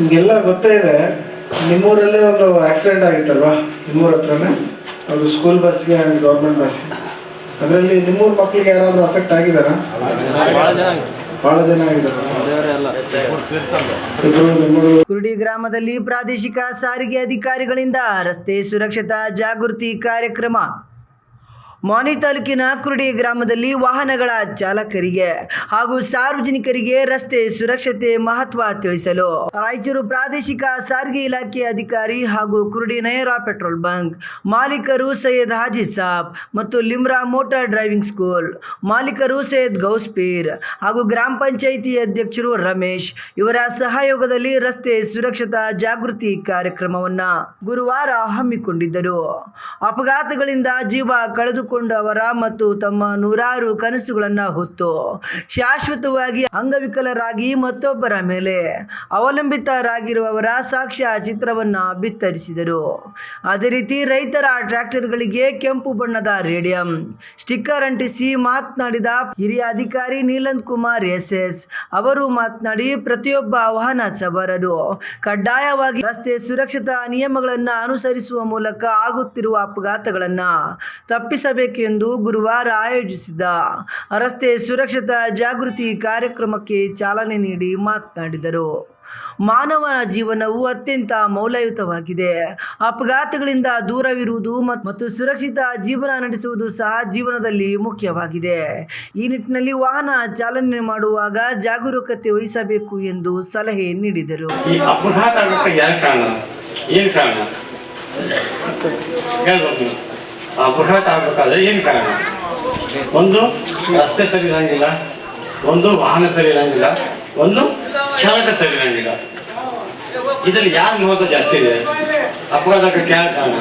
ನಿಮಗೆಲ್ಲ ಗೊತ್ತೇ ಇದೆ, ನಿಮ್ಮೂರಲ್ಲೇ ಒಂದು ಆಕ್ಸಿಡೆಂಟ್ ಆಗಿತ್ತಲ್ವಾ? ನಿಮ್ಮೂರ ಹತ್ರನೇ? ಅದು ಸ್ಕೂಲ್ ಬಸ್ಗೆ ಆ್ಯಂಡ್ ಗೌರ್ಮೆಂಟ್ ಬಸ್ಗೆ ಅದರಲ್ಲಿ ನಿಮ್ಮೂರ ಮಕ್ಕಳಿಗೆ ಯಾರಾದರೂ ಅಫೆಕ್ಟ್ ಆಗಿದಾರಾ ಭಾಳ ಜನ ಕುರುಡಿ ಗ್ರಾಮದಲ್ಲಿ ಪ್ರಾದೇಶಿಕ ಸಾರಿಗೆ ಅಧಿಕಾರಿಗಳಿಂದ ರಸ್ತೆ ಸುರಕ್ಷತಾ ಜಾಗೃತಿ ಕಾರ್ಯಕ್ರಮ. ಮಾನಿ ತಾಲೂಕಿನ ಕುರುಡಿ ಗ್ರಾಮದಲ್ಲಿ ವಾಹನಗಳ ಚಾಲಕರಿಗೆ ಹಾಗೂ ಸಾರ್ವಜನಿಕರಿಗೆ ರಸ್ತೆ ಸುರಕ್ಷತೆ ಮಹತ್ವ ತಿಳಿಸಲು ರಾಯಚೂರು ಪ್ರಾದೇಶಿಕ ಸಾರಿಗೆ ಇಲಾಖೆ ಅಧಿಕಾರಿ ಹಾಗೂ ಕುರುಡಿ ನಯರಾ ಪೆಟ್ರೋಲ್ ಬಂಕ್ ಮಾಲೀಕರು ಸೈಯದ್ ಹಾಜಿ ಸಾಬ್ ಮತ್ತು ಲಿಮ್ರಾ ಮೋಟಾರ್ ಡ್ರೈವಿಂಗ್ ಸ್ಕೂಲ್, ಮಾಲೀಕರು ಸೈಯದ್ ಗೌಸ್ಪೀರ್ ಹಾಗೂ ಗ್ರಾಮ ಪಂಚಾಯಿತಿ ಅಧ್ಯಕ್ಷರು ರಮೇಶ್ ಇವರ ಸಹಯೋಗದಲ್ಲಿ ರಸ್ತೆ ಸುರಕ್ಷತಾ ಜಾಗೃತಿ ಕಾರ್ಯಕ್ರಮವನ್ನ ಗುರುವಾರ ಹಮ್ಮಿಕೊಂಡಿದ್ದರು. ಅಪಘಾತಗಳಿಂದ ಜೀವ ಕಳೆದುಕೊಂಡವರ ಮತ್ತು ತಮ್ಮ ನೂರಾರು ಕನಸುಗಳನ್ನ ಹೊತ್ತು ಶಾಶ್ವತವಾಗಿ ಅಂಗವಿಕಲರಾಗಿ ಮತ್ತೊಬ್ಬರ ಮೇಲೆ ಅವಲಂಬಿತರಾಗಿರುವವರ ಸಾಕ್ಷ್ಯ ಚಿತ್ರವನ್ನ ಬಿತ್ತರಿಸಿದರು. ಅದೇ ರೀತಿ ರೈತರ ಟ್ರ್ಯಾಕ್ಟರ್ಗಳಿಗೆ ಕೆಂಪು ಬಣ್ಣದ ರೇಡಿಯಂ, ಸ್ಟಿಕ್ಕರ್ ಅಂಟಿಸಿ ಮಾತನಾಡಿದ ಹಿರಿಯ ಅಧಿಕಾರಿ ನೀಲಂತ್ ಕುಮಾರ್ ಎಸ್ ಎಸ್ ಅವರು ಮಾತನಾಡಿ, ಪ್ರತಿಯೊಬ್ಬ ವಾಹನ ಸವಾರರು ಕಡ್ಡಾಯವಾಗಿ ರಸ್ತೆ ಸುರಕ್ಷತಾ ನಿಯಮಗಳನ್ನು ಅನುಸರಿಸುವ ಮೂಲಕ ಆಗುತ್ತಿರುವ ಅಪಘಾತಗಳನ್ನ ತಪ್ಪಿಸಬೇಕೆಂದು ಗುರುವಾರ ಆಯೋಜಿಸಿದ ರಸ್ತೆ ಸುರಕ್ಷತಾ ಜಾಗೃತಿ ಕಾರ್ಯಕ್ರಮಕ್ಕೆ ಚಾಲನೆ ನೀಡಿ ಮಾತನಾಡಿದರು. ಮಾನವನ ಜೀವನವು ಅತ್ಯಂತ ಮೌಲ್ಯಯುತವಾಗಿದೆ. ಅಪಘಾತಗಳಿಂದ ದೂರವಿರುವುದು ಮತ್ತು ಸುರಕ್ಷಿತ ಜೀವನ ನಡೆಸುವುದು ಸಹ ಜೀವನದಲ್ಲಿ ಮುಖ್ಯವಾಗಿದೆ. ಈ ನಿಟ್ಟಿನಲ್ಲಿ ವಾಹನ ಚಾಲನೆ ಮಾಡುವಾಗ ಜಾಗರೂಕತೆ ವಹಿಸಬೇಕು ಎಂದು ಸಲಹೆ ನೀಡಿದರು. ಅಪಘಾತ ಆಗಕ್ಕೆ ಆಗಬೇಕಾದ್ರೆ ಏನು ಕಾರಣ? ಒಂದು, ರಸ್ತೆ ಸರಿ ಇರಂಗಿಲ್ಲ. ಒಂದು, ವಾಹನ ಸರಿ ಇರಂಗಿಲ್ಲ. ಒಂದು, ಚಾಲಕ ಸರಿ ಇರಂಗಿಲ್ಲ. ಇದರಲ್ಲಿ ಯಾರ ಮಹತ್ವ ಜಾಸ್ತಿ ಇದೆ? ಅಪಘಾತಕ್ಕೆ ಯಾರು ಕಾರಣ?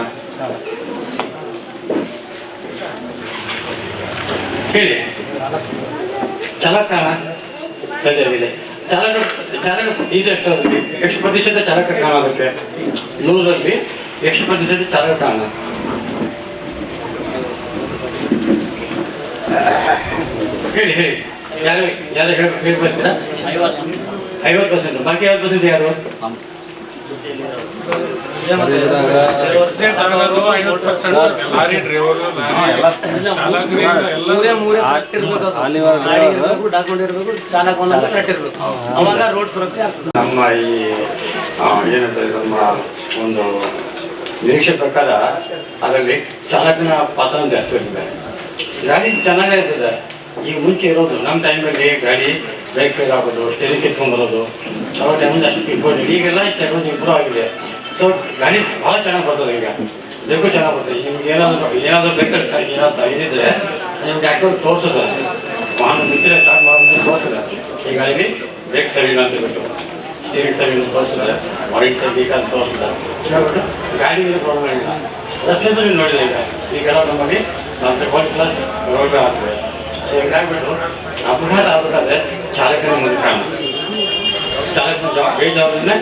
ಹೇಳಿ. ಚಾಲಕನ ಸರಿಯಾಗಿದೆ. ಚಾಲಕ ಚಾಲಕ ಇದು ಎಷ್ಟು ಎಷ್ಟು ಪ್ರತಿಶತ ಚಾಲಕ ಕಾರಣ ಅದಕ್ಕೆ? ನೂರಲ್ಲಿ ಎಷ್ಟು ಪ್ರತಿಶತ ಚಾಲಕ ಕಾರಣ? ಹೇಳಿ ಹೇಳಿ. ಯಾರು ಯಾರು ಹೇಳಿ ಹೇಳಿ ಬಯಸ್ತೀರಾ ಐವತ್ತು ಪರ್ಸೆಂಟ್. ಬಾಕಿ ಐವತ್ತು ಪರ್ಸೆಂಟ್. ಯಾರು ನಮ್ಮ ಈ ಏನಂತ ಏನಂತಾರೆ ನಮ್ಮ ಒಂದು ನಿರೀಕ್ಷೆ ಪ್ರಕಾರ ಅದರಲ್ಲಿ ಚಾಲಕನ ಪಾತ್ರ ಜಾಸ್ತಿ ಇರ್ತದೆ. ಗಾಡಿ ಚೆನ್ನಾಗಿರ್ತದೆ ಈಗ ಮುಂಚೆ ಇರೋದು, ನಮ್ಮ ಟೈಮಲ್ಲಿ ಗಾಡಿ ಬೈಕ್ ಫೇಲ್ ಆಗೋದು ಸ್ಟೇರಿಂಗ್ ಕಿತ್ಕೊಂಡ್ಬರೋದು ಅವಾಗ ಟೈಮಲ್ಲಿ ಅಷ್ಟು ಇಂಪ್ರೂವ್ ಈಗೆಲ್ಲ ಟೆಕ್ನಾಲಜಿ ಇಂಪ್ರೂವ್ ಆಗಿದೆ. ಸೊ ಗಾಡಿ ಭಾಳ ಚೆನ್ನಾಗಿ ಬರ್ತದೆ ಈಗ. ಬೇಕು ಚೆನ್ನಾಗಿ ಬರ್ತದೆ. ನಿಮ್ಗೆ ಏನಾದರೂ ಏನಾದರೂ ಬೇಕಾದ್ರೆ ಏನಾದ್ರು ಇದಿದ್ರೆ ನಿಮ್ಗೆ ಯಾಕೋ ತೋರಿಸೋದು. ವಾಹನ ಮಿತ್ರ ಸ್ಟಾರ್ಟ್ ಮಾಡೋದು ತೋರಿಸಿದೆ. ಈ ಗಾಡಿಗೆ ಬ್ರೇಕ್ ಸರಿ ಇಲ್ಲ ಅಂತ ಬಿಟ್ಟು ಸ್ಟೀರಿಂಗ್ ಸರಿ ಇಲ್ಲ ತೋರಿಸಿದೆ. ವೈಟ್ ಸರಿ ಬೇಕಾದ ತೋರಿಸಿದೆ. ಹೇಳ್ಬಿಟ್ಟು ಗಾಡಿ ಪ್ರಾಬ್ಲಮ್ ಇಲ್ಲ ರಸ್ತೆ ನೋಡಿದೆ ಈಗ. ಈಗೆಲ್ಲ ನಮ್ಮಲ್ಲಿ ನಮ್ಮ ಕೊಟ್ಟಿಲ್ಲ ರೋಡ್ ಆಗ್ತದೆ ಸೊ ಹೀಗಾಗ್ಬಿಟ್ಟು ಅಪಘಾತ ಆಗ್ಬೇಕಾದ್ರೆ ಚಾಲಕನ ಮುಂದೆ ಕಾರಣ ಚಾಲಕನ ಜವಾಬ್, ಬೇಜವಾಬ್ದಾರಿನೇ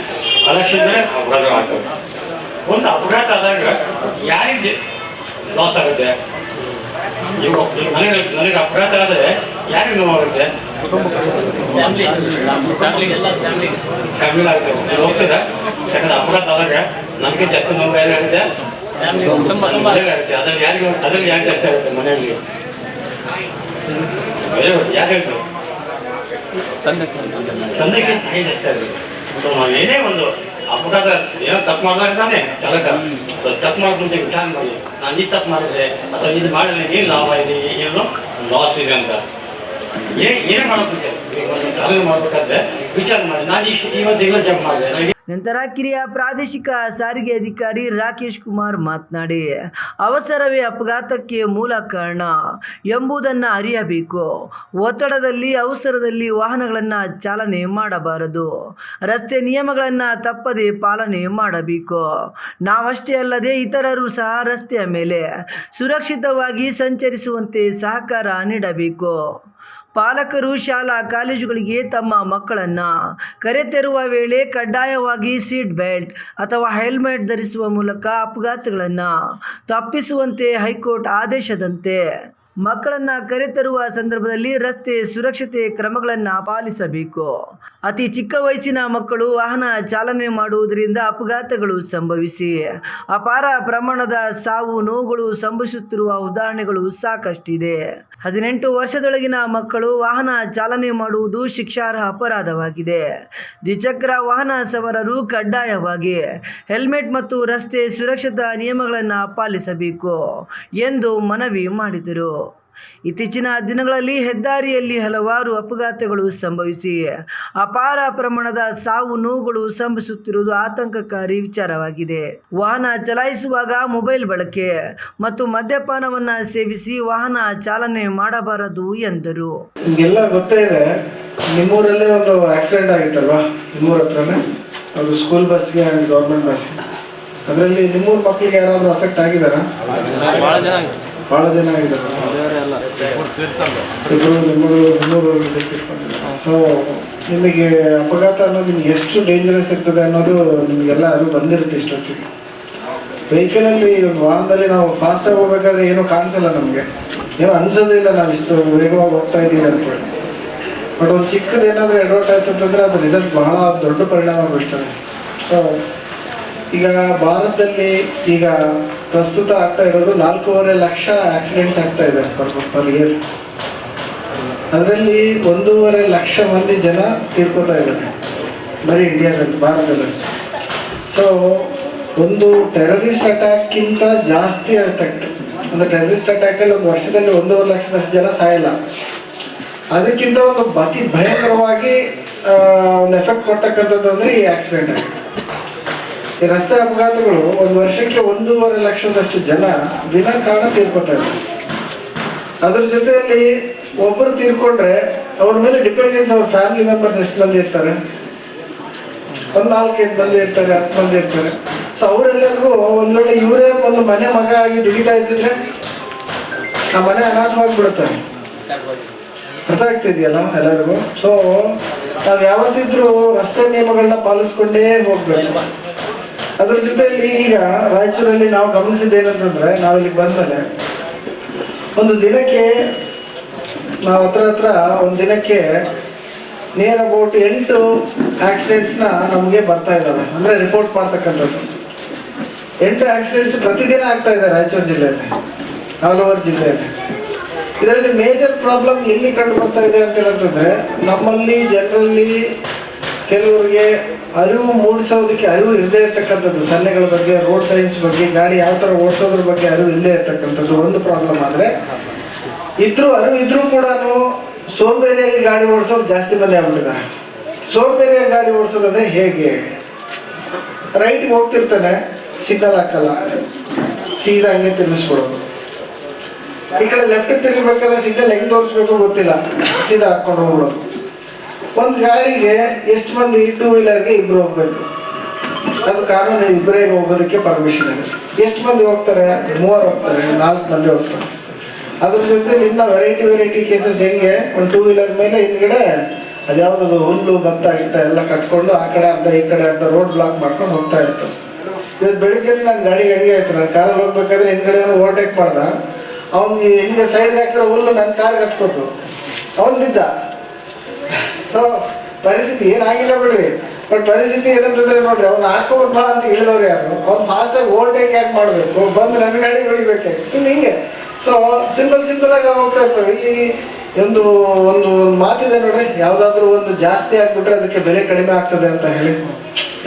ಅಲಕ್ಷಣೆ ಅಪಘಾತ ಆಗ್ತದೆ ಒಂದು ಅಪಘಾತ ಆದಾಗ ಯಾರಿಗೆ ಲಾಸ್ ಆಗುತ್ತೆ? ಇವಾಗ ನನಗೆ ನನಗೆ ಅಪಘಾತ ಆದರೆ ಯಾರಿಗೆ ನೋವಾಗುತ್ತೆ ಫ್ಯಾಮಿಲಿ. ಆಗುತ್ತೆ. ಹೋಗ್ತೀರಾ? ಯಾಕಂದ್ರೆ ಅಪಘಾತ ಆದಾಗ ನನಗೆ ಜಾಸ್ತಿ ನೋವು ಏನಾಗುತ್ತೆ ಯಾಕೆ ಆಗುತ್ತೆ ಯಾಕೆ ತಂದೆ ಆಗುತ್ತೆ ಏನೇ ಒಂದು ಅಪಘಾತ ಏನೋ ತಪ್ಪು ಮಾಡಿದಾಗ ಸೊ ತಪ್ಪು ಮಾಡೋದು ಮುಂಚೆ ವಿಚಾರ ಮಾಡಿ ನಾನು ಈ ತಪ್ಪು ಮಾಡಿದ್ರೆ ಅಥವಾ ಇದು ಮಾಡಿದ್ರೆ ಏನು ಲಾಭ ಇದೆ ಏನು ಲಾಸ್ ಇದೆ ಅಂತ ಏನು ಏನೇ ಚಾಲನೆ ನಂತರ ಕಿರಿಯ ಪ್ರಾದೇಶಿಕ ಸಾರಿಗೆ ಅಧಿಕಾರಿ ರಾಕೇಶ್ ಕುಮಾರ್ ಮಾತನಾಡಿ, ಅವಸರವೇ ಅಪಘಾತಕ್ಕೆ ಮೂಲ ಕಾರಣ ಎಂಬುದನ್ನು ಅರಿಯಬೇಕು. ಒತ್ತಡದಲ್ಲಿ, ಅವಸರದಲ್ಲಿ ವಾಹನಗಳನ್ನು ಚಾಲನೆ ಮಾಡಬಾರದು. ರಸ್ತೆ ನಿಯಮಗಳನ್ನು ತಪ್ಪದೆ ಪಾಲನೆ ಮಾಡಬೇಕು. ನಾವಷ್ಟೇ ಅಲ್ಲದೆ ಇತರರು ಸಹ ರಸ್ತೆಯ ಮೇಲೆ ಸುರಕ್ಷಿತವಾಗಿ ಸಂಚರಿಸುವಂತೆ ಸಹಕಾರ ನೀಡಬೇಕು. ಪಾಲಕರು ಶಾಲಾ ಕಾಲೇಜುಗಳಿಗೆ ತಮ್ಮ ಮಕ್ಕಳನ್ನು ಕರೆತರುವ ವೇಳೆ ಕಡ್ಡಾಯವಾಗಿ ಸೀಟ್ ಬೆಲ್ಟ್ ಅಥವಾ ಹೆಲ್ಮೆಟ್ ಧರಿಸುವ ಮೂಲಕ ಅಪಘಾತಗಳನ್ನು ತಪ್ಪಿಸುವಂತೆ ಹೈಕೋರ್ಟ್ ಆದೇಶದಂತೆ ಮಕ್ಕಳನ್ನ ಕರೆತರುವ ಸಂದರ್ಭದಲ್ಲಿ ರಸ್ತೆ ಸುರಕ್ಷತೆ ಕ್ರಮಗಳನ್ನು ಪಾಲಿಸಬೇಕು. ಅತಿ ಚಿಕ್ಕ ವಯಸ್ಸಿನ ಮಕ್ಕಳು ವಾಹನ ಚಾಲನೆ ಮಾಡುವುದರಿಂದ ಅಪಘಾತಗಳು ಸಂಭವಿಸಿ ಅಪಾರ ಪ್ರಮಾಣದ ಸಾವು ನೋವುಗಳು ಸಂಭವಿಸುತ್ತಿರುವ ಉದಾಹರಣೆಗಳು ಸಾಕಷ್ಟಿದೆ. ಹದಿನೆಂಟು ವರ್ಷದೊಳಗಿನ ಮಕ್ಕಳು ವಾಹನ ಚಾಲನೆ ಮಾಡುವುದು ಶಿಕ್ಷಾರ್ಹ ಅಪರಾಧವಾಗಿದೆ. ದ್ವಿಚಕ್ರ ವಾಹನ ಸವಾರರು ಕಡ್ಡಾಯವಾಗಿ ಹೆಲ್ಮೆಟ್ ಮತ್ತು ರಸ್ತೆ ಸುರಕ್ಷತಾ ನಿಯಮಗಳನ್ನು ಪಾಲಿಸಬೇಕು ಎಂದು ಮನವಿ ಮಾಡಿದರು. ಇತ್ತೀಚಿನ ದಿನಗಳಲ್ಲಿ ಹೆದ್ದಾರಿಯಲ್ಲಿ ಹಲವಾರು ಅಪಘಾತಗಳು ಸಂಭವಿಸಿ ಅಪಾರ ಪ್ರಮಾಣದ ಸಾವು ನೋವುಗಳು ಸಂಭವಿಸುತ್ತಿರುವುದು ಆತಂಕಕಾರಿ ವಿಚಾರವಾಗಿದೆ. ವಾಹನ ಚಲಾಯಿಸುವಾಗ ಮೊಬೈಲ್ ಬಳಕೆ ಮತ್ತು ಮದ್ಯಪಾನವನ್ನು ಸೇವಿಸಿ ವಾಹನ ಚಾಲನೆ ಮಾಡಬಾರದು ಎಂದರು. ನಿಮಗೆಲ್ಲ ಗೊತ್ತೇ ಇದೆ ನಿಮ್ಮೂರಲ್ಲೇ ಒಂದು ಆಕ್ಸಿಡೆಂಟ್ ಆಗಿತ್ತಲ್ವಾ? ನಿಮ್ಮೂರ ಹತ್ರನೇ? ಅದು ಸ್ಕೂಲ್ ಬಸ್ಗೆ ಆ್ಯಂಡ್ ಗೌರ್ಮೆಂಟ್ ಬಸ್ಗೆ ಅದರಲ್ಲಿ ನಿಮ್ಮೂರ ಮಕ್ಕಳಿಗೆ ಯಾರಾದರೂ ಅಫೆಕ್ಟ್ ಆಗಿದ್ದಾರಾ? ಭಾಳ ಜನ ಆಗಿದ್ದಾರೆ? ಸೊ ನಿಮಗೆ ಅಪಘಾತ ಅನ್ನೋದು ಎಷ್ಟು ಡೇಂಜರಸ್ ಇರ್ತದೆ ಅನ್ನೋದು ನಿಮಗೆಲ್ಲ ಅದು ಬಂದಿರುತ್ತೆ ಇಷ್ಟೊತ್ತಿಗೆ. ವೆಹಿಕಲಲ್ಲಿ ಒಂದು ವಾಹನದಲ್ಲಿ ನಾವು ಫಾಸ್ಟಾಗಿ ಹೋಗ್ಬೇಕಾದ್ರೆ ಏನೂ ಕಾಣಿಸಲ್ಲ ನಮಗೆ. ಏನೋ ಅನ್ಸೋದಿಲ್ಲ ನಾವು ಇಷ್ಟು ವೇಗವಾಗಿ ಹೋಗ್ತಾ ಇದ್ದೀವಿ ಅಂತೇಳಿ ಬಟ್ ಒಂದು ಚಿಕ್ಕದೇನಾದರೂ ಎಡವಟ್ ಆಯ್ತು ಅಂತಂದರೆ ಅದು ರಿಸಲ್ಟ್ ಬಹಳ ದೊಡ್ಡ ಪರಿಣಾಮ ಬೀಳ್ತದೆ ಸೊ ಈಗ ಭಾರತದಲ್ಲಿ ಈಗ ಪ್ರಸ್ತುತ ಆಗ್ತಾ ಇರೋದು ನಾಲ್ಕೂವರೆ ಲಕ್ಷ ಆಕ್ಸಿಡೆಂಟ್ಸ್ ಆಗ್ತಾ ಇದೆ ಪರ್ ಇಯರ್ ಅದರಲ್ಲಿ ಒಂದೂವರೆ ಲಕ್ಷ ಮಂದಿ ಜನ ತೀರ್ಕೋತಾ ಇದ್ದಾರೆ. ಬರೀ ಇಂಡಿಯಾದಲ್ಲಿ ಭಾರತದಲ್ಲಿ ಸೊ ಒಂದು ಟೆರರಿಸ್ಟ್ ಅಟ್ಯಾಕ್ಗಿಂತ ಜಾಸ್ತಿ ಎಫೆಕ್ಟ್ ಒಂದು ಟೆರರಿಸ್ಟ್ ಅಟ್ಯಾಕಲ್ಲಿ ಒಂದು ವರ್ಷದಲ್ಲಿ ಒಂದೂವರೆ ಲಕ್ಷದಷ್ಟು ಜನ ಸಾಯಲ್ಲ. ಅದಕ್ಕಿಂತ ಒಂದು ಅತಿ ಭಯಂಕರವಾಗಿ ಒಂದು ಎಫೆಕ್ಟ್ ಕೊಡ್ತಕ್ಕಂಥದ್ದು ಅಂದರೆ ಈ ಆಕ್ಸಿಡೆಂಟ್ ಆಗಿದೆ. ಈ ರಸ್ತೆ ಅಪಘಾತಗಳು ಒಂದು ವರ್ಷಕ್ಕೆ ಒಂದೂವರೆ ಲಕ್ಷದಷ್ಟು ಜನ ವಿನಾಕಾರಣ ಕಾರಣ ತೀರ್ಕೊತಾರೆ ಅದ್ರ ಜೊತೆಯಲ್ಲಿ ಒಬ್ಬರು ತೀರ್ಕೊಂಡ್ರೆ ಅವ್ರ ಮೇಲೆ ಡಿಪೆಂಡೆನ್ಸ್ ಅವ್ರ ಫ್ಯಾಮಿಲಿ ಮೆಂಬರ್ಸ್ ಎಷ್ಟು ಮಂದಿ ಇರ್ತಾರೆ? ಒಂದು ನಾಲ್ಕೈದು ಮಂದಿ ಇರ್ತಾರೆ, ಹತ್ತು ಮಂದಿ ಇರ್ತಾರೆ. ಸೊ ಅವರೆಲ್ಲರಿಗೂ ಒಂದ್ ವೇಳೆ ಇವರೇ ಒಂದು ಮನೆ ಮಗ ಆಗಿ ದುಡಿತಾ ಇದ್ದಿದ್ರೆ ಆ ಮನೆ ಅನಾಥವಾಗಿ ಅರ್ಥ ಆಗ್ತಿದೆಯಲ್ಲ ಎಲ್ಲರಿಗೂ? ಸೊ ನಾವು ಯಾವತ್ತಿದ್ರೂ ರಸ್ತೆ ನಿಯಮಗಳನ್ನ ಪಾಲಿಸ್ಕೊಂಡೇ ಹೋಗ್ಬೇಕು. ಅದ್ರ ಜೊತೆಯಲ್ಲಿ ಈಗ ರಾಯಚೂರಲ್ಲಿ ನಾವು ಗಮನಿಸಿದ್ದೇನಂತಂದ್ರೆ ಬಂದ ಬಂದ್ಮೇಲೆ ಒಂದು ದಿನಕ್ಕೆ ನಾವು ಹತ್ರ ಹತ್ರ ಒಂದು ದಿನಕ್ಕೆ ನಿಯರ್ ಅಬೌಟ್ ಎಂಟು ಆಕ್ಸಿಡೆಂಟ್ಸ್ನ ನಮಗೆ ಬರ್ತಾ ಇದ್ದಾವೆ ಅಂದರೆ ರಿಪೋರ್ಟ್ ಮಾಡ್ತಕ್ಕಂಥದ್ದು. ಎಂಟು ಆಕ್ಸಿಡೆಂಟ್ಸ್ ಪ್ರತಿದಿನ ಆಗ್ತಾ ಇದೆ ರಾಯಚೂರು ಜಿಲ್ಲೆಯಲ್ಲಿ ಆಲ್ ಓವರ್ ಜಿಲ್ಲೆಯಲ್ಲಿ. ಇದರಲ್ಲಿ ಮೇಜರ್ ಪ್ರಾಬ್ಲಮ್ ಎಲ್ಲಿ ಕಂಡು ಬರ್ತಾ ಇದೆ ಅಂತ ಹೇಳಂತಂದ್ರೆ ನಮ್ಮಲ್ಲಿ, ಜನರಲ್ಲಿ, ಕೆಲವರಿಗೆ ಅರಿವು ಮೂಡಿಸೋದಕ್ಕೆ ಅರಿವು ಇಲ್ಲದೆ ಇರ್ತಕ್ಕಂಥದ್ದು, ಸನ್ನೆಗಳ ಬಗ್ಗೆ ರೋಡ್ ಸೈನ್ಸ್ ಬಗ್ಗೆ, ಗಾಡಿ ಯಾವ ಥರ ಓಡಿಸೋದ್ರ ಬಗ್ಗೆ ಅರಿವು ಇಲ್ಲದೆ ಇರ್ತಕ್ಕಂಥದ್ದು ಒಂದು ಪ್ರಾಬ್ಲಮ್ ಆದರೆ, ಇದ್ರೂ ಅರಿವು ಇದ್ರೂ ಕೂಡ ಸೋಂಬೇರಿಯಾಗಿ ಗಾಡಿ ಓಡಿಸೋದು ಜಾಸ್ತಿ ಮಂದಿ ಆಗ್ಬಿಟ್ಟಿದ್ದಾರೆ. ಸೋಂಬೇರಿಯಾಗಿ ಗಾಡಿ ಓಡಿಸೋದಂದ್ರೆ ಹೇಗೆ? ರೈಟ್ಗೆ ಹೋಗ್ತಿರ್ತಾನೆ ಸಿಗ್ನಲ್ ಹಾಕಲ್ಲ. ಸೀದಾ ಹಂಗೆ ತಿರ್ಗಿಸ್ಬಿಡೋದು. ಈ ಕಡೆ ಲೆಫ್ಟ್ ತಿರುಗಬೇಕಾದ್ರೆ ಸಿಗ್ನಲ್ ಹೆಂಗೆ ತೋರಿಸ್ಬೇಕು ಗೊತ್ತಿಲ್ಲ. ಸೀದಾ ಹಾಕೊಂಡು ಹೋಗ್ಬಿಡೋದು. ಒಂದು ಗಾಡಿಗೆ ಎಷ್ಟು ಮಂದಿ ಟೂ ವೀಲರ್ಗೆ ಇಬ್ರು ಹೋಗ್ಬೇಕು? ಅದು ಕಾನೂನು ಇಬ್ಬರೇ ಹೋಗೋದಕ್ಕೆ ಪರ್ಮಿಷನ್ ಇದೆ. ಎಷ್ಟು ಮಂದಿ ಹೋಗ್ತಾರೆ? ಮೂವರು ಹೋಗ್ತಾರೆ, ನಾಲ್ಕು ಮಂದಿ ಹೋಗ್ತಾರೆ. ಅದ್ರ ಜೊತೆ ಇನ್ನ ವೆರೈಟಿ ವೆರೈಟಿ ಕೇಸಸ್ ಹೆಂಗೆ? ಒಂದು ಟೂ ವೀಲರ್ ಮೇಲೆ ಹಿಂದ್ಗಡೆ ಅದ್ಯಾವ್ದು ಹುಲ್ಲು, ಭತ್ತ, ಗಿತ್ತ ಎಲ್ಲ ಕಟ್ಕೊಂಡು ಆ ಕಡೆ ಅರ್ಧ, ಈ ಕಡೆ ಅರ್ಧ ರೋಡ್ ಬ್ಲಾಕ್ ಮಾಡ್ಕೊಂಡು ಹೋಗ್ತಾ ಇತ್ತು. ಇವತ್ತು ಬೆಳಿಗ್ಗೆ ನನ್ನ ಗಾಡಿ ಹೆಂಗೆ ಆಯ್ತು? ನಾನು ಕಾರಲ್ಲಿ ಹೋಗ್ಬೇಕಾದ್ರೆ ಹಿಂದ್ಗಡೆ ಓವರ್ಟೇಕ್ ಮಾಡ್ದ. ಅವ್ನಿಗೆ ಹಿಂಗೆ ಸೈಡ್ಗೆ ಹಾಕಿರೋ ಹುಲ್ಲು ನನ್ನ ಕಾರ್ಗೆ ಹತ್ಕೋತು ಅವ್ನು ಬಿದ್ದ. ಸೊ ಪರಿಸ್ಥಿತಿ ಏನಾಗಿಲ್ಲ ಬಿಡ್ರಿ. ಬಟ್ ಪರಿಸ್ಥಿತಿ ಏನಂತಂದ್ರೆ ನೋಡ್ರಿ, ಅವ್ನು ಹಾಕೊಂಡ್ ಬಾ ಅಂತ ಹೇಳಿದವ್ರು ಯಾರು? ಅವ್ನು ಫಾಸ್ಟಾಗಿ ಓವರ್ಟೇಕ್ ಯಾಕೆ ಮಾಡಬೇಕು. ಬಂದು ನನ್ನ ಗಾಡಿ ಹೊಡಿಬೇಕು. ಸುಮ್ಮನೆ ಹಿಂಗೆ. ಸೊ ಸಿಂಪಲ್ ಸಿಂಪಲ್ ಆಗಿ ಹೋಗ್ತಾ ಇರ್ತವೆ. ಇಲ್ಲಿ ಒಂದು ಒಂದು ಒಂದು ಮಾತಿದೆ ನೋಡ್ರಿ, ಯಾವುದಾದ್ರೂ ಒಂದು ಜಾಸ್ತಿ ಆಗ್ಬಿಟ್ರೆ ಅದಕ್ಕೆ ಬೆಲೆ ಕಡಿಮೆ ಆಗ್ತದೆ ಅಂತ ಹೇಳಿ.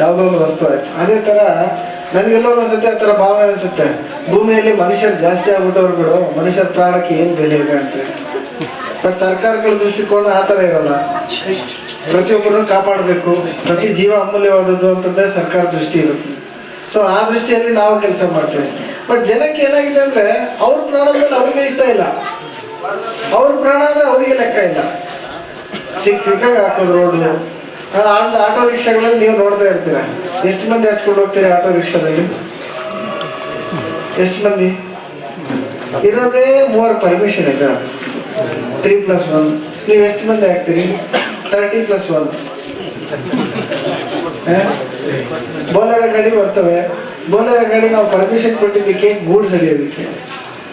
ಯಾವುದೋ ಒಂದು ವಸ್ತು ಆಯ್ತು. ಅದೇ ಥರ ನನಗೆಲ್ಲೋ ಒಂದ್ಸತಿ ಆ ಥರ ಭಾವನೆ ಅನಿಸುತ್ತೆ. ಭೂಮಿಯಲ್ಲಿ ಮನುಷ್ಯರು ಜಾಸ್ತಿ ಆಗ್ಬಿಟ್ಟವ್ರು ಬಿಡು. ಮನುಷ್ಯರ ಪ್ರಾಣಕ್ಕೆ ಏನು ಬೆಲೆ ಇದೆ ಅಂತೇಳಿ ಬಟ್ ಸರ್ಕಾರಗಳ ದೃಷ್ಟಿಕೋನ ಆ ಥರ ಇರಲ್ಲ. ಪ್ರತಿಯೊಬ್ಬರನ್ನು ಕಾಪಾಡಬೇಕು. ಪ್ರತಿ ಜೀವ ಅಮೂಲ್ಯವಾದದ್ದು ಅಂತಂದೇ ಸರ್ಕಾರ ದೃಷ್ಟಿ ಇರುತ್ತೆ. ಸೊ ಆ ದೃಷ್ಟಿಯಲ್ಲಿ ನಾವು ಕೆಲಸ ಮಾಡ್ತೇವೆ. ಬಟ್ ಜನಕ್ಕೆ ಏನಾಗಿದೆ ಅಂದ್ರೆ, ಅವ್ರ ಪ್ರಾಣದ ಮೇಲೆ ಅವ್ರಿಗೆ ಇಷ್ಟ ಇಲ್ಲ. ಅವ್ರ ಪ್ರಾಣ ಅಂದ್ರೆ ಅವರಿಗೆ ಲೆಕ್ಕ ಇಲ್ಲ. ಸಿಕ್ ಸಿಕ್ಕಾಗ ಹಾಕೋದು ರೋಡು ಆಟೋ ರಿಕ್ಷಾಗಳಲ್ಲಿ ನೀವು ನೋಡ್ತಾ ಇರ್ತೀರ. ಎಷ್ಟು ಮಂದಿ ಹತ್ಕೊಂಡು ಹೋಗ್ತೀರಿ ಆಟೋ ರಿಕ್ಷಾದಲ್ಲಿ? ಎಷ್ಟು ಮಂದಿ? ಇರೋದೇ ಮೂವರು ಪರ್ಮಿಷನ್ ಇದೆ ತ್ರೀ ಪ್ಲಸ್ ಒನ್ ನೀವು ಎಷ್ಟು ಮಂದಿ ಆಗ್ತೀರಿ ತರ್ಟಿ ಪ್ಲಸ್ ಒನ್ ಬೋಲರ ಗಾಡಿ ಬರ್ತವೆ. ಬೋಲರ ಗಾಡಿ ನಾವು ಪರ್ಮಿಷನ್ ಕೊಟ್ಟಿದ್ದಕ್ಕೆ ಗೂಡ್ಸ್ ಹಿಡಿಯೋದಕ್ಕೆ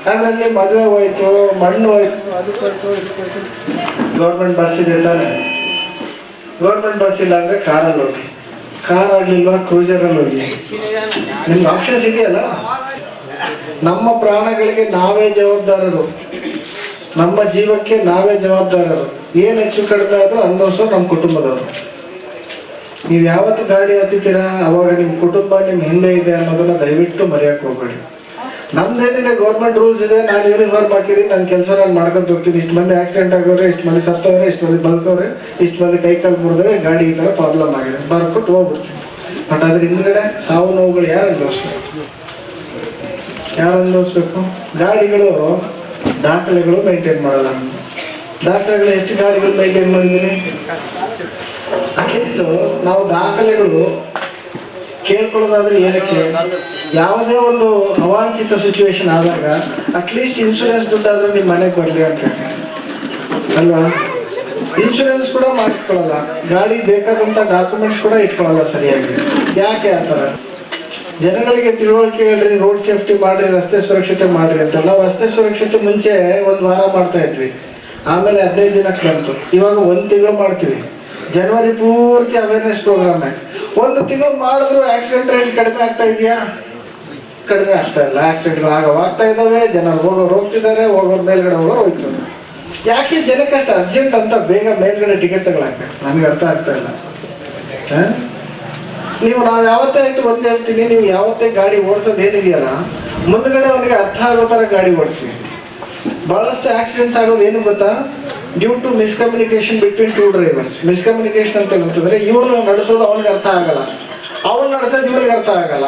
ಅದರಲ್ಲಿ ಮದುವೆ ಹೋಯ್ತು, ಮಣ್ಣು ಹೋಯ್ತು. ಅದು ಹೋಯ್ತು ಗೌರ್ಮೆಂಟ್ ಬಸ್ ಇದೆ ತಾನೆ. ಗೌರ್ಮೆಂಟ್ ಬಸ್ ಇಲ್ಲ ಅಂದರೆ ಕಾರಲ್ಲಿ ಹೋಗಿ. ಕಾರ್ ಆಗಲಿಲ್ವಾ? ಕ್ರೂಸರಲ್ಲಿ ಹೋಗಿ. ನಿಮ್ಗೆ ಆಪ್ಷನ್ಸ್ ಇದೆಯಲ್ಲ? ನಮ್ಮ ಪ್ರಾಣಗಳಿಗೆ ನಾವೇ ಜವಾಬ್ದಾರರು. ನಮ್ಮ ಜೀವಕ್ಕೆ ನಾವೇ ಜವಾಬ್ದಾರರು. ಏನು ಹೆಚ್ಚು ಕಡಿಮೆ ಆದರೂ ಅನುಭವಿಸೋ ನಮ್ಮ ಕುಟುಂಬದವರು. ನೀವು ಯಾವತ್ತು ಗಾಡಿ ಹತ್ತಿತೀರಾ ಅವಾಗ ನಿಮ್ಮ ಕುಟುಂಬ ನಿಮ್ಮ ಹಿಂದೆ ಇದೆ ಅನ್ನೋದನ್ನ ದಯವಿಟ್ಟು ಮರೆಯಕ್ಕೆ ಹೋಗ್ಬೇಡಿ. ನಮ್ದೇನಿದೆ ಗೌರ್ಮೆಂಟ್ ರೂಲ್ಸ್ ಇದೆ, ನಾನು ಯೂನಿಫಾರ್ಮ್ ಹಾಕಿದ್ದೀನಿ ನನ್ನ ಕೆಲಸ ನಾನು ಮಾಡ್ಕೊಂಡು ಹೋಗ್ತೀನಿ. ಇಷ್ಟು ಮಂದಿ ಆಕ್ಸಿಡೆಂಟ್ ಆಗೋರೆ, ಇಷ್ಟು ಮಂದಿ ಸತ್ತವ್ರೆ ಇಷ್ಟು ಮಂದಿ ಬದುಕವ್ರೆ ಇಷ್ಟು ಮಂದಿ ಕೈ ಕಾಲು ಮುರಿದವೆ ಗಾಡಿ ಈ ಥರ ಪ್ರಾಬ್ಲಮ್ ಆಗಿದೆ. ಬರ್ಕೊಟ್ಟು ಹೋಗ್ಬಿಡ್ತೀನಿ. ಬಟ್ ಅದ್ರ ಹಿಂದ್ಗಡೆ ಸಾವು ನೋವುಗಳು ಯಾರು ಅನುಭವಿಸ್ಬೇಕು? ಯಾರು ಅನುಭವಿಸ್ಬೇಕು? ಗಾಡಿಗಳು ದಾಖಲೆಗಳು ಮೇಂಟೈನ್ ಮಾಡಲ್ಲ. ದಾಖಲೆಗಳು ಎಷ್ಟು ಗಾಡಿಗಳು ಮೇಂಟೈನ್ ಮಾಡಿದ್ದೀನಿ? ಅಟ್ಲೀಸ್ಟ್ ನಾವು ದಾಖಲೆಗಳು ಕೇಳ್ಕೊಳ್ಳೋದಾದ್ರೆ ಏನಕ್ಕೆ? ಯಾವುದೇ ಒಂದು ಅವಾಂಛಿತ ಸಿಚುವೇಶನ್ ಆದಾಗ ಅಟ್ಲೀಸ್ಟ್ ಇನ್ಶೂರೆನ್ಸ್ ದುಡ್ಡಾದ್ರೂ ನಿಮ್ಮ ಮನೆಗೆ ಬರಲಿ ಅಂತ ಅಲ್ವಾ? ಇನ್ಶೂರೆನ್ಸ್ ಕೂಡ ಮಾಡಿಸ್ಕೊಳ್ಳಲ್ಲ. ಗಾಡಿ ಬೇಕಾದಂಥ ಡಾಕ್ಯುಮೆಂಟ್ಸ್ ಕೂಡ ಇಟ್ಕೊಳ್ಳಲ್ಲ ಸರಿಯಾಗಿ. ಯಾಕೆ ಆ ಥರ? ಜನಗಳಿಗೆ ತಿಳುವಳಿಕೆ ಹೇಳ್ರಿ ರೋಡ್ ಸೇಫ್ಟಿ ಮಾಡ್ರಿ, ರಸ್ತೆ ಸುರಕ್ಷತೆ ಮಾಡ್ರಿ ಅಂತ ರಸ್ತೆ ಸುರಕ್ಷತೆ ಮುಂಚೆ ಒಂದು ವಾರ ಮಾಡ್ತಾ ಇದ್ವಿ. ಆಮೇಲೆ ಹದಿನೈದು ದಿನಕ್ಕೆ ಬಂತು. ಇವಾಗ ಒಂದು ತಿಂಗಳು ಮಾಡ್ತೀವಿ. ಜನವರಿ ಪೂರ್ತಿ ಅವೇರ್ನೆಸ್ ಪ್ರೋಗ್ರಾಮ್ ಒಂದು ತಿಂಗಳು ಮಾಡಿದ್ರು ಆಕ್ಸಿಡೆಂಟ್ ರೇಟ್ಸ್ ಕಡಿಮೆ ಆಗ್ತಾ ಇದೆಯಾ? ಕಡಿಮೆ ಆಗ್ತಾ ಇಲ್ಲ. ಆಕ್ಸಿಡೆಂಟ್ಗಳು ಆಗ ಆಗ್ತಾ ಇದ್ದಾವೆ. ಜನರು ಹೋಗೋರು ಹೋಗ್ತಿದ್ದಾರೆ. ಹೋಗೋರು ಮೇಲ್ಗಡೆ ಹೋಗೋರು ಹೋಗ್ತಾರೆ. ಯಾಕೆ ಜನಕ್ಕೆ ಅಷ್ಟು ಅರ್ಜೆಂಟ್ ಅಂತ ಬೇಗ ಮೇಲ್ಗಡೆ ಟಿಕೆಟ್ ತಗೊಳಕ್ಕೆ? ನನಗೆ ಅರ್ಥ ಆಗ್ತಾ ಇಲ್ಲ. ಹ? ನೀವು ನಾವು ಯಾವತ್ತೇ ಆಯ್ತು ಒಂದು ಹೇಳ್ತೀನಿ, ನೀವು ಯಾವತ್ತೇ ಗಾಡಿ ಓಡಿಸೋದು ಏನಿದೆಯಲ್ಲ, ಮುಂದ್ಗಡೆ ಅವನಿಗೆ ಅರ್ಥ ಆಗೋ ಥರ ಗಾಡಿ ಓಡಿಸಿ. ಬಹಳಷ್ಟು ಆಕ್ಸಿಡೆಂಟ್ಸ್ ಆಗೋದು ಏನು ಗೊತ್ತಾ? Due to miscommunication between two drivers miscommunication ಅಂತ ಹೇಳ್ತಂದ್ರೆ ಇವನು ನಡೆಸೋದು ಅವನಿಗೆ ಅರ್ಥ ಆಗಲ್ಲ. ಅವನು ನಡೆಸೋದು ಇವನಿಗೆ ಅರ್ಥ ಆಗಲ್ಲ.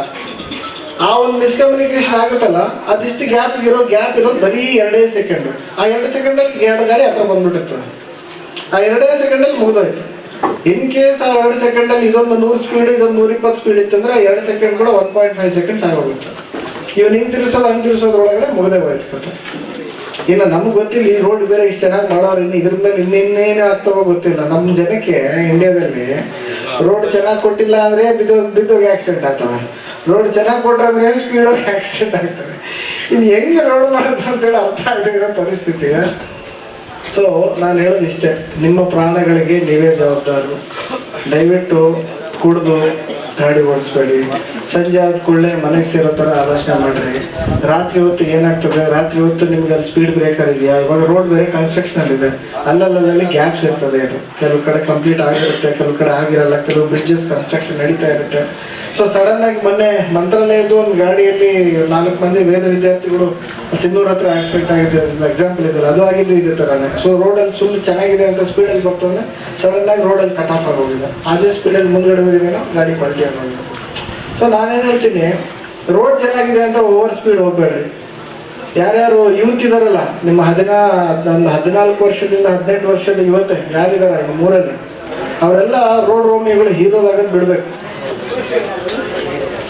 ಆ ಒಂದು ಮಿಸ್ಕಮ್ಯುನಿಕೇಶನ್ ಆಗುತ್ತಲ್ಲ, ಅದಿಷ್ಟು ಗ್ಯಾಪ್ ಇರೋ ಗ್ಯಾಪ್ ಇರೋದು ಬರೀ ಎರಡೇ ಸೆಕೆಂಡ್ ಆ ಎರಡು ಸೆಕೆಂಡಲ್ಲಿ ಎರಡು ಗಾಡಿ ಹತ್ರ ಬಂದ್ಬಿಟ್ಟಿರ್ತದೆ ಆ ಎರಡೇ ಸೆಕೆಂಡಲ್ಲಿ ಮುಗಿದೋಯ್ತು. ಇನ್ ಕೇಸ್ ಆ ಎರಡು ಸೆಕೆಂಡಲ್ಲಿ ಇದೊಂದು ನೂರು ಸ್ಪೀಡ್ ಇದೊಂದು ನೂರ ಇಪ್ಪತ್ತು ಸ್ಪೀಡ್ ಇತ್ತಂದ್ರೆ ಎರಡು ಸೆಕೆಂಡ್ ಕೂಡ ಒನ್ ಪಾಯಿಂಟ್ ಫೈವ್ ಸೆಕೆಂಡ್ಸ್ ಆಗೋಗುತ್ತೆ. ಇವನು ಹಿಂಗೆ ತಿರ್ಸೋದು ಹಂಗೆ ತಿರ್ಸೋದ್ರೊಳಗಡೆ ಮುಗದೆ ಹೋಯ್ತು ಕತೆ ಇನ್ನು ನಮ್ಗೆ ಗೊತ್ತಿಲ್ಲ, ಈ ರೋಡ್ ಬೇರೆ ಇಷ್ಟು ಚೆನ್ನಾಗಿ ಮಾಡೋರು ಇನ್ನು ಇದ್ರ ಮೇಲೆ ಇನ್ನೇನೇನು ಆಗ್ತಾವೋ ಗೊತ್ತಿಲ್ಲ. ನಮ್ಮ ಜನಕ್ಕೆ ಇಂಡಿಯಾದಲ್ಲಿ ರೋಡ್ ಚೆನ್ನಾಗಿ ಕೊಟ್ಟಿಲ್ಲ ಅಂದ್ರೆ ಬಿದ್ದೋಗಿ ಬಿದ್ದೋಗಿ ಆಕ್ಸಿಡೆಂಟ್ ಆಗ್ತವೆ. ರೋಡ್ ಚೆನ್ನಾಗಿ ಸ್ಪೀಡ್ ಸ್ಪೀಡೋಗಿ ಆಕ್ಸಿಡೆಂಟ್ ಆಗ್ತವೆ. ಇನ್ನು ಹೆಂಗೆ ರೋಡ್ ಮಾಡೋದು ಅಂತೇಳಿ ಅರ್ಥ ಆಗದೆ ಇರೋ ಪರಿಸ್ಥಿತಿ. ಸೊ ನಾನು ಹೇಳೋದು ಇಷ್ಟೇ. ನಿಮ್ಮ ಪ್ರಾಣಗಳಿಗೆ ನೀವೇ ಜವಾಬ್ದಾರರು ದಯವಿಟ್ಟು ಕುಡಿದು ಗಾಡಿ ಓಡಿಸ್ಬೇಡಿ. ಸಂಜೆ ಆದ ಕೂಡಲೇ ಮನೆಗೆ ಸೇರೋ ಥರ ಆಲೋಚನೆ ಮಾಡಿರಿ. ರಾತ್ರಿ ಹೊತ್ತು ಏನಾಗ್ತದೆ? ರಾತ್ರಿ ಹೊತ್ತು ನಿಮ್ಗೆ ಅಲ್ಲಿ ಸ್ಪೀಡ್ ಬ್ರೇಕರ್ ಇದೆಯಾ? ಇವಾಗ ರೋಡ್ ಬೇರೆ ಕನ್ಸ್ಟ್ರಕ್ಷನ್ ಇದೆ ಅಲ್ಲಲ್ಲಲ್ಲಿ ಗ್ಯಾಪ್ಸ್ ಇರ್ತದೆ ಇದು ಕೆಲವು ಕಡೆ ಕಂಪ್ಲೀಟ್ ಆಗಿರುತ್ತೆ, ಕೆಲವು ಕಡೆ ಆಗಿರಲ್ಲ. ಕೆಲವು ಬ್ರಿಡ್ಜಸ್ ಕನ್ಸ್ಟ್ರಕ್ಷನ್ ನಡೀತಾ ಇರುತ್ತೆ. ಸೊ ಸಡನ್ ಆಗಿ ಮೊನ್ನೆ ಮಂತ್ರಾಲಯದ್ದು ಒಂದು ಗಾಡಿಯಲ್ಲಿ ನಾಲ್ಕು ಮಂದಿ ವೇದ ವಿದ್ಯಾರ್ಥಿಗಳು ಸಿಂಧೂರ್ ಹತ್ರ ಆಕ್ಸಿಡೆಂಟ್ ಆಗಿದೆ ಎಕ್ಸಾಂಪಲ್ ಇದೆ ಅದು ಆಗಿದ್ದು ಇದೇ ಥರನೇ ಸೊ ರೋಡಲ್ಲಿ ಸುಮ್ಮನೆ ಚೆನ್ನಾಗಿದೆ ಅಂತ ಸ್ಪೀಡಲ್ಲಿ ಬರ್ತಾನೆ ಸಡನ್ ಆಗಿ ರೋಡಲ್ಲಿ ಕಟ್ ಆಫ್ ಆಗೋಗಿದೆ. ಅದೇ ಸ್ಪೀಡಲ್ಲಿ ಮುಂದ್ಗಡೆ ಹೋಗಿದ್ದೇನೋ ಗಾಡಿ ಪಲ್ಟಿ ಆಗೋಗಿದೆ. ಸೊ ನಾನೇನು ಹೇಳ್ತೀನಿ ರೋಡ್ ಚೆನ್ನಾಗಿದೆ ಅಂತ ಓವರ್ ಸ್ಪೀಡ್ ಹೋಗ್ಬೇಡ್ರಿ. ಯಾರ್ಯಾರು ಯೂತ್ ಇದಾರಲ್ಲ, ನಿಮ್ಮ ಹದಿನಾ, ಒಂದು ಹದಿನಾಲ್ಕು ವರ್ಷದಿಂದ ಹದಿನೆಂಟು ವರ್ಷದ ಯುವತೆ ಯಾರಿದಾರ ನಿಮ್ಮ ಊರಲ್ಲಿ, ಅವರೆಲ್ಲ ರೋಡ್ ರೋಮಿಗಳು ಹೀರೋದಾಗದ್ ಬಿಡ್ಬೇಕು.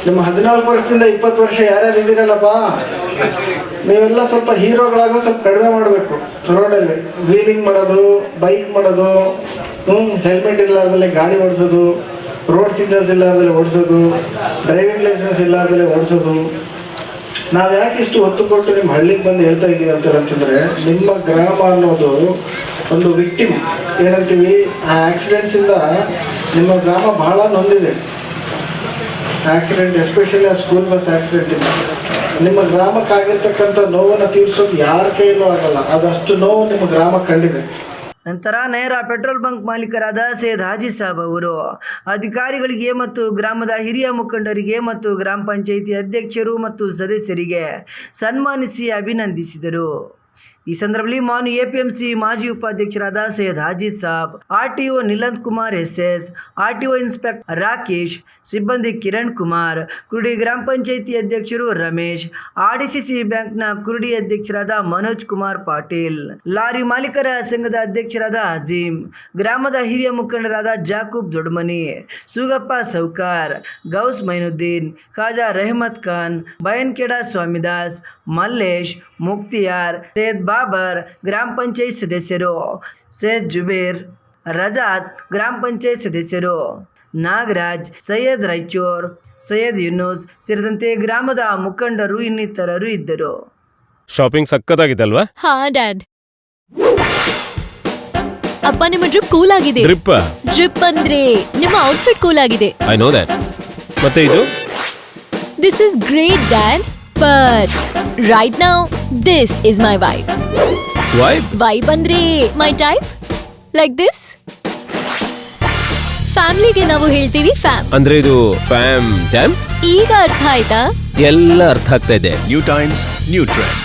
ನಿಮ್ಮ ಹದಿನಾಲ್ಕು ವರ್ಷದಿಂದ ಇಪ್ಪತ್ತು ವರ್ಷ ಯಾರ್ಯಾರು ಇದ್ದೀರಲ್ಲಪ್ಪ? ನೀವೆಲ್ಲ ಸ್ವಲ್ಪ ಹೀರೋಗಳಾಗ ಸ್ವಲ್ಪ ಕಡಿಮೆ ಮಾಡಬೇಕು. ರೋಡಲ್ಲಿ ವೀಲಿಂಗ್ ಮಾಡೋದು ಬೈಕ್ ಮಾಡೋದು ಹ್ಞೂ ಹೆಲ್ಮೆಟ್ ಇಲ್ಲಾರ್ದಲ್ಲೇ ಗಾಡಿ ಓಡಿಸೋದು ರೋಡ್ ಸಿಗ್ನಲ್ಸ್ ಇಲ್ಲಾರ್ದಲ್ಲೇ ಓಡಿಸೋದು ಡ್ರೈವಿಂಗ್ ಲೈಸೆನ್ಸ್ ಇಲ್ಲಾರ್ದಲ್ಲೇ ಓಡಿಸೋದು. ನಾವು ಯಾಕೆ ಇಷ್ಟು ಒತ್ತು ಕೊಟ್ಟು ನಿಮ್ಮ ಹಳ್ಳಿಗೆ ಬಂದು ಹೇಳ್ತಾ ಇದ್ದೀವಿ ಅಂತ ಅಂತಂದ್ರೆ, ನಿಮ್ಮ ಗ್ರಾಮ ಅನ್ನೋದು ಒಂದು ವಿಕ್ಟಿಮ್ ಏನಂತೀವಿ? ಆ ಆಕ್ಸಿಡೆಂಟ್ಸಿಂದ ನಿಮ್ಮ ಗ್ರಾಮ ಬಹಳ ನೊಂದಿದೆ. ಆಕ್ಸಿಡೆಂಟ್ ಎಸ್ಪೆಷಲಿ ಆ ಸ್ಕೂಲ್ ಬಸ್ ಆಕ್ಸಿಡೆಂಟ್ ಇಂದ ನಿಮ್ಮ ಗ್ರಾಮಕ್ಕಾಗಿರ್ತಕ್ಕಂಥ ನೋವನ್ನು ತೀರಿಸೋದು ಯಾರ ಕೈಯಲ್ಲೂ ಆಗಲ್ಲ. ಅದಷ್ಟು ನೋವು ನಿಮ್ಮ ಗ್ರಾಮಕ್ಕೆ ಕಂಡಿದೆ. ನಂತರ ನೇರ ಪೆಟ್ರೋಲ್ ಬಂಕ್ ಮಾಲೀಕರಾದ ಸೈಯದ್ ಹಾಜಿ ಸಾಬ್ ಅವರು. ಅಧಿಕಾರಿಗಳಿಗೆ ಮತ್ತು ಗ್ರಾಮದ ಹಿರಿಯ ಮುಖಂಡರಿಗೆ ಮತ್ತು ಗ್ರಾಮ ಪಂಚಾಯಿತಿ ಅಧ್ಯಕ್ಷರು ಮತ್ತು ಸದಸ್ಯರಿಗೆ ಸನ್ಮಾನಿಸಿ ಅಭಿನಂದಿಸಿದರು. ಈ ಸಂದರ್ಭದಲ್ಲಿ ಮಾನು ಎಪಿಎಂಸಿ ಮಾಜಿ ಉಪಾಧ್ಯಕ್ಷರಾದ Syed Haji Saab, RTO Nilanth Kumar S S RTO inspector Rakesh, ಸಿಬ್ಬಂದಿ ಕಿರಣ್ ಕುಮಾರ್, ಕುರುಡಿ ಗ್ರಾಮ ಪಂಚಾಯಿತಿ ಅಧ್ಯಕ್ಷರು ರಮೇಶ್, ಆರ್ಡಿಸಿಸಿ ಬ್ಯಾಂಕ್ನ ಕುರುಡಿ ಅಧ್ಯಕ್ಷರಾದ ಮನೋಜ್ ಕುಮಾರ್ ಪಾಟೀಲ್, ಲಾರಿ ಮಾಲೀಕರ ಸಂಘದ ಅಧ್ಯಕ್ಷರಾದ ಅಜೀಂ ಗ್ರಾಮದ ಹಿರಿಯ ಮುಖಂಡರಾದ ಜಾಕೂಬ್ ದೊಡ್ಮನಿ, ಸುಗಪ್ಪ ಸೌಕಾರ್, ಗೌಸ್ ಮೈನುದ್ದೀನ್, ಖಾಜಾ ರೆಹಮತ್ ಖಾನ್, ಬಯನ್ಕೆಡಾ ಸ್ವಾಮಿದಾಸ್, ಮಲ್ಲೇಶ್, ಮುಕ್ತಿಯಾರ್, ಸೈಯದ್ ಬಾಬರ್ ಗ್ರಾಮ ಪಂಚಾಯತ್ ಸದಸ್ಯರು. ಸೈಯದ್ ಜುಬೇರ್ ರಜಾತ್ ಗ್ರಾಮ ಪಂಚಾಯತ್ ಸದಸ್ಯರು. ನಾಗರಾಜ್ ಸೈಯದ್ ರಾಯಚೂರ್ ಸೈಯದ್ ಯುನೂಸ್ ಸೇರಿದಂತೆ ಗ್ರಾಮದ ಮುಖಂಡರು ಇನ್ನಿತರರು ಇದ್ದರು. ಶಾಪಿಂಗ್ ಸಕ್ಕತ್ತಾಗಿದೆ ಅಲ್ವಾ ಹಾ ಡ್ಯಾಡ್. ಅಪ್ಪ ನಿಮ್ಮ ಡ್ರಿಪ್ ಕೂಲ್ ಆಗಿದೆ. ಡ್ರಿಪ್ ಡ್ರಿಪ್ ಅಂದ್ರೆ ನಿಮ್ಮ ಔಟ್ಫಿಟ್ ಕೂಲ್ ಆಗಿದೆ. ಐ ನೋ ದಟ್ ಮತ್ತೆ ಇದು? This is great dad. But right now this is my vibe vibe vibe ಅಂದ್ರೆ ಮೈ ಟೈಪ್ ಲೈಕ್ ದಿಸ್ ಫ್ಯಾಮಿಲಿಗೆ ನಾವು ಹೇಳ್ತೀವಿ ಫ್ಯಾಮ್ ಅಂದ್ರೆ ಇದು ಫ್ಯಾಮ್ ಜಾಮ್ ಈಗ ಅರ್ಥ ಆಯ್ತಾ? ಎಲ್ಲ ಅರ್ಥ ಆಗ್ತಾ ಇದೆ. New times new trends.